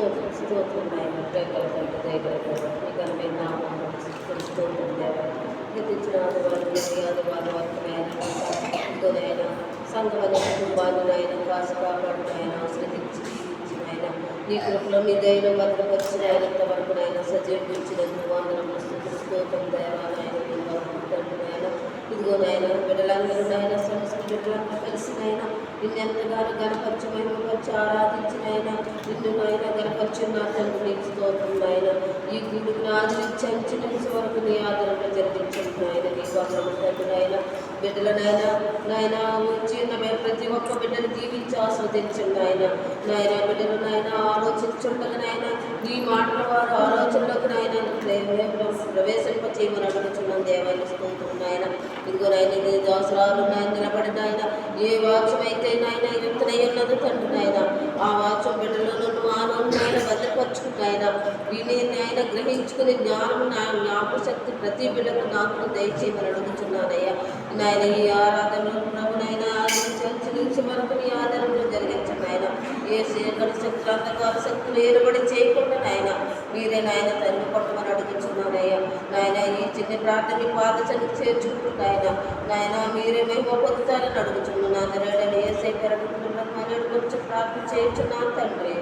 స్తోత్రం స్తోత్రం నాయన ప్రేకల తండ్రి దయగల ప్రభావ నీ ఘనమైన నామమును స్తోత్రం దేవా గతించిన ఆదివారం ఈ ఆదివారం వరకు నాయన ఇదిగోనైనా సంఘమైన కుటుంబాన్ని నాయన కాసు కాపాడు నాయన ఆశ్రదించి నాయన నీ కృపలో మీ దయలో భద్రపరిచిన ఆయనంత వరకు నాయన సజీవించినందుకు వందనం స్తోత్రం దేవా నాయన ఇదిగో నాయన బిడ్డలందరూ నాయన సంస్థ బిడ్డలందరూ కలిసి నాయన నిన్నెంతగానో గణపరిచి మహిమపరిచి ఆరాధించినైనా నిన్నునైనా నిన్ను తండ్రి నీకు స్తోత్రం నాయన ఈ గుడికి ఆదరించి అంచి వరకు నీ ఆదరణ జరిగించండి ఆయన నీ వందనం తండ్రి బిడ్డలనైనా నాయన వచ్చి మేము ప్రతి ఒక్క బిడ్డను దీవించి ఆస్వాదించండి ఆయన నాయన బిడ్డలనైనా ఆలోచించుండగానైనా నీ మాటల వారు ఆలోచనలోకి నాయన ప్రవేశింప చేయమని అడుగుతున్నాం దేవాన్ని స్తోత్రం నాయన. ఇదిగో నాయన నీ దోసరాలు నాయన ఏ వాక్యం అయితే నాయన యుక్తనై ఉన్నదో తండ్రి నాయన ఆ వాక్యం బిడ్డలను మానవం నాయన భద్రపరుచుకున్నాయన విని నాయన గ్రహించుకుని జ్ఞానం నా జ్ఞాపక శక్తి ప్రతి బిడ్డకు నాకు దయచేయమని అడుగుతున్నానయ్యా. నాయన ఈ ఆరాధనలో ప్రభునైనా ఆదరించి నుంచి వరకు నీ ఆధారంలో జరిగించండి నాయన. ఏ సేకరణ శక్తులు అంధకార శక్తులు ఏలుబడి చేయకుండా నాయన మీరే నాయన తల్లి కొట్టమని అడుగుతున్నానయ్యా. నాయన ఈ చిన్న ప్రార్థన పాద చేర్చుకుంటున్నాయన నాయన మీరే మేము పొందుతారని అడుగుతున్నాను. ప్రార్థన చేయించున్నాను తండ్రి.